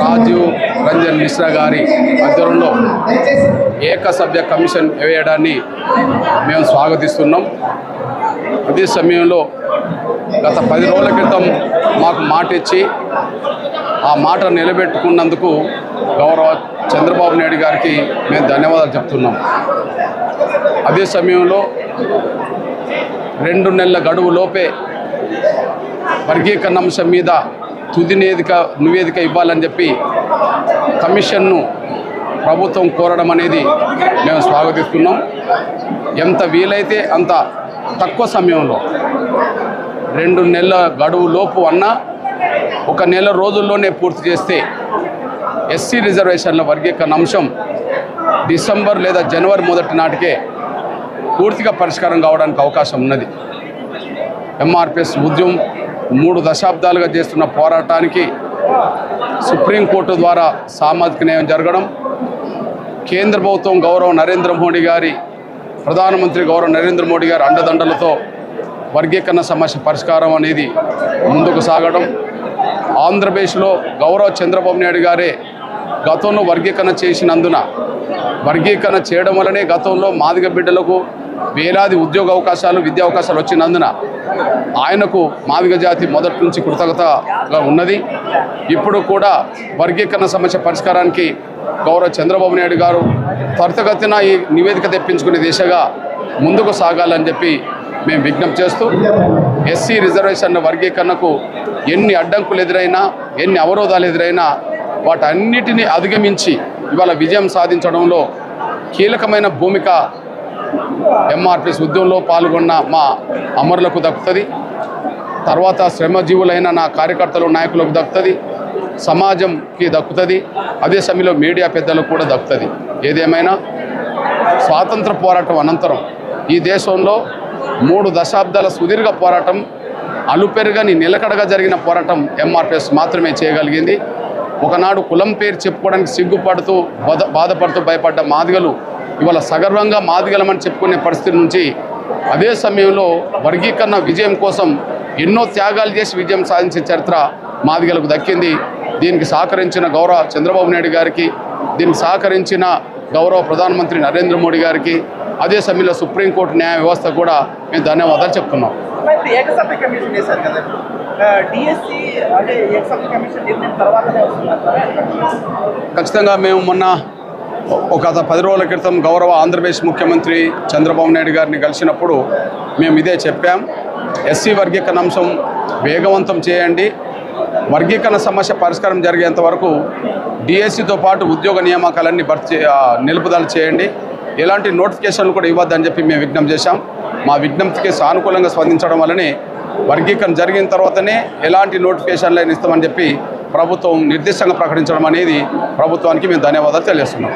రాజీవ్ రంజన్ మిశ్రా గారి ఆధ్వర్యంలో ఏకసభ్య కమిషన్ వేయడాన్ని మేము స్వాగతిస్తున్నాం. అదే సమయంలో గత పది రోజుల క్రితం మాకు మాట ఇచ్చి ఆ మాట నిలబెట్టుకున్నందుకు గౌరవ చంద్రబాబు నాయుడు గారికి మేము ధన్యవాదాలు చెప్తున్నాం. అదే సమయంలో రెండు నెలల గడువు లోపే వర్గీకరణ అంశం మీద తుది నివేదిక నివేదిక ఇవ్వాలని చెప్పి కమిషన్ను ప్రభుత్వం కోరడం అనేది మేము స్వాగతిస్తున్నాం. ఎంత వీలైతే అంత తక్కువ సమయంలో రెండు నెలల గడువు లోపు అన్నా ఒక నెల రోజుల్లోనే పూర్తి చేస్తే ఎస్సీ రిజర్వేషన్ల వర్గీకరణ అంశం డిసెంబర్ లేదా జనవరి మొదటి నాటికే పూర్తిగా పరిష్కారం కావడానికి అవకాశం ఉన్నది. ఎంఆర్పిఎస్ ఉద్యమం మూడు దశాబ్దాలుగా చేస్తున్న పోరాటానికి సుప్రీంకోర్టు ద్వారా సామాజిక న్యాయం జరగడం కేంద్ర ప్రభుత్వం గౌరవ నరేంద్ర మోడీ గారి ప్రధానమంత్రి గౌరవ నరేంద్ర మోడీ గారి అండదండలతో వర్గీకరణ సమస్య పరిష్కారం అనేది ముందుకు సాగడం ఆంధ్రప్రదేశ్లో గౌరవ చంద్రబాబు నాయుడు గారే గతంలో వర్గీకరణ చేసినందున వర్గీకరణ చేయడం వల్లనే గతంలో మాదిగ బిడ్డలకు వేలాది ఉద్యోగ అవకాశాలు విద్యా అవకాశాలు వచ్చినందున ఆయనకు మాదిగ జాతి మొదటి నుంచి కృతజ్ఞతగా ఉన్నది. ఇప్పుడు కూడా వర్గీకరణ సమస్య పరిష్కారానికి గౌరవ చంద్రబాబు నాయుడు గారు త్వరితగతిన ఈ నివేదిక తెప్పించుకునే దిశగా ముందుకు సాగాలని చెప్పి మేము విజ్ఞప్తి చేస్తూ ఎస్సీ రిజర్వేషన్ వర్గీకరణకు ఎన్ని అడ్డంకులు ఎదురైనా ఎన్ని అవరోధాలు ఎదురైనా వాటన్నిటిని అధిగమించి ఇవాళ విజయం సాధించడంలో కీలకమైన భూమిక ఎంఆర్పిఎస్ ఉద్యమంలో పాల్గొన్న మా అమరులకు దక్కుతుంది. తర్వాత శ్రమజీవులైన నా కార్యకర్తలు నాయకులకు దక్కుతుంది. సమాజంకి దక్కుతుంది. అదే సమయంలో మీడియా పెద్దలకు కూడా దక్కుతుంది. ఏదేమైనా స్వాతంత్ర పోరాటం అనంతరం ఈ దేశంలో మూడు దశాబ్దాల సుదీర్ఘ పోరాటం అలుపెరుగని నిలకడగా జరిగిన పోరాటం ఎంఆర్పిఎస్ మాత్రమే చేయగలిగింది. ఒకనాడు కులం పేరు చెప్పుకోవడానికి సిగ్గుపడుతూ బాధపడుతూ భయపడ్డ మాదిగలు ఇవాళ సగర్వంగా మాదిగలమని చెప్పుకునే పరిస్థితి నుంచి అదే సమయంలో వర్గీకరణ విజయం కోసం ఎన్నో త్యాగాలు చేసి విజయం సాధించిన చరిత్ర మాదిగలకు దక్కింది. దీనికి సహకరించిన గౌరవ చంద్రబాబు నాయుడు గారికి దీనికి సహకరించిన గౌరవ ప్రధానమంత్రి నరేంద్ర మోడీ గారికి అదే సమయంలో సుప్రీంకోర్టు న్యాయ వ్యవస్థ కూడా మేము ధన్యవాదాలు చెప్తున్నాం. ఖచ్చితంగా మేము మొన్న ఒక గత పది రోజుల క్రితం గౌరవ ఆంధ్రప్రదేశ్ ముఖ్యమంత్రి చంద్రబాబు నాయుడు గారిని కలిసినప్పుడు మేము ఇదే చెప్పాం. ఎస్సీ వర్గీకరణ అంశం వేగవంతం చేయండి. వర్గీకరణ సమస్య పరిష్కారం జరిగేంత వరకు డిఎస్సితో పాటు ఉద్యోగ నియామకాలన్నీ భర్తీ నిలుపుదల చేయండి. ఎలాంటి నోటిఫికేషన్లు కూడా ఇవ్వద్దని చెప్పి మేము విజ్ఞప్తి చేశాం. మా విజ్ఞప్తికి సానుకూలంగా స్పందించడం వల్లనే వర్గీకరణ జరిగిన తర్వాతనే ఎలాంటి నోటిఫికేషన్లు అయినా ఇస్తామని చెప్పి ప్రభుత్వం నిర్దిష్టంగా ప్రకటించడం అనేది ప్రభుత్వానికి మేము ధన్యవాదాలు తెలియజేస్తున్నాం.